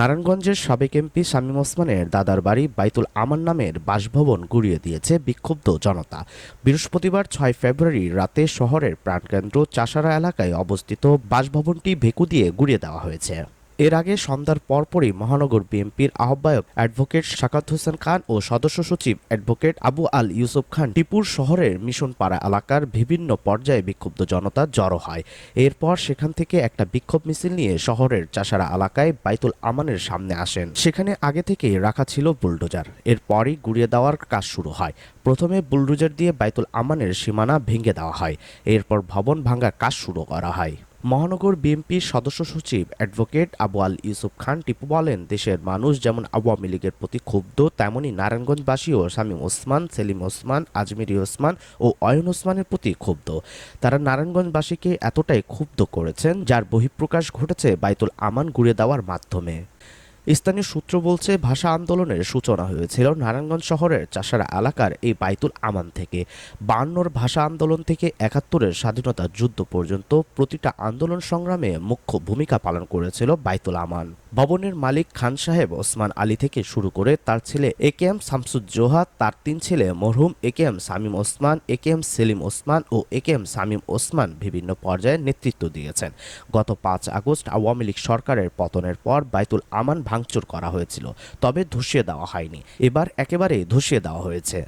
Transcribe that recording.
নারায়ণগঞ্জের সাবেক এমপি শামীম ওসমানের দাদার বাড়ি বাইতুল আমান নামের বাসভবন গুড়িয়ে দিয়েছে বিক্ষুব্ধ জনতা। বৃহস্পতিবার ছয় ফেব্রুয়ারি রাতে শহরের প্রাণকেন্দ্র চাষারা এলাকায় অবস্থিত বাসভবনটি ভেকু দিয়ে গুড়িয়ে দেওয়া হয়েছে। এর আগে সন্ধ্যার পরপরই মহানগর বিএনপির আহ্বায়ক অ্যাডভোকেট শাকাত হোসেন খান ও সদস্য সচিব অ্যাডভোকেট আবু আল ইউসুফ খান টিপুর শহরের মিশনপাড়া এলাকার বিভিন্ন পর্যায়ে বিক্ষুব্ধ জনতা জড়ো হয়। এরপর সেখান থেকে একটা বিক্ষোভ মিছিল নিয়ে শহরের চাষারা এলাকায় বাইতুল আমানের সামনে আসেন। সেখানে আগে থেকেই রাখা ছিল বুলডোজার। এরপরই গুড়িয়ে দেওয়ার কাজ শুরু হয়। প্রথমে বুলডোজার দিয়ে বাইতুল আমানের সীমানা ভেঙে দেওয়া হয়। এরপর ভবন ভাঙার কাজ শুরু করা হয়। মহানগর বিএনপির সদস্য সচিব অ্যাডভোকেট আবু আল ইউসুফ খান টিপু বলেন, দেশের মানুষ যেমন আওয়ামী লীগের প্রতি ক্ষুব্ধ, তেমনি নারায়ণগঞ্জবাসীও শামীম ওসমান, সেলিম ওসমান, আজমিরি ওসমান ও অয়ন ওসমানের প্রতি ক্ষুব্ধ। তারা নারায়ণগঞ্জবাসীকে এতটাই ক্ষুব্ধ করেছেন, যার বহিঃপ্রকাশ ঘটেছে বাইতুল আমান ঘুরে দেওয়ার মাধ্যমে। স্থানীয় সূত্র বলছে, ভাষা আন্দোলনের সূচনা হয়েছিল নারায়ণগঞ্জ শহরের চাষারা এলাকার এই বাইতুল আমান থেকে। বান্নর ভাষা আন্দোলন থেকে একাত্তরের স্বাধীনতা যুদ্ধ পর্যন্ত প্রতিটা আন্দোলন সংগ্রামে মুখ্য ভূমিকা পালন করেছিল বাইতুল আমান। ভবনের মালিক খান সাহেব ওসমান আলী থেকে শুরু করে তার ছেলে এ কে এম শামসুজ্জোহা তার তিন ছেলে মরহুম A K M Shamim Osman, A K M Selim Osman O A K M Shamim Osman বিভিন্ন পর্যায়ে নেতৃত্ব দিয়েছেন। গত পাঁচ আগস্ট আওয়ামী লীগ সরকারের পতনের পর বাইতুল আমান ভাঙচুর করা হয়েছিল, তবে ধসিয়ে দেওয়া হয়নি। এবার একেবারেই ধসিয়ে দেওয়া হয়েছে।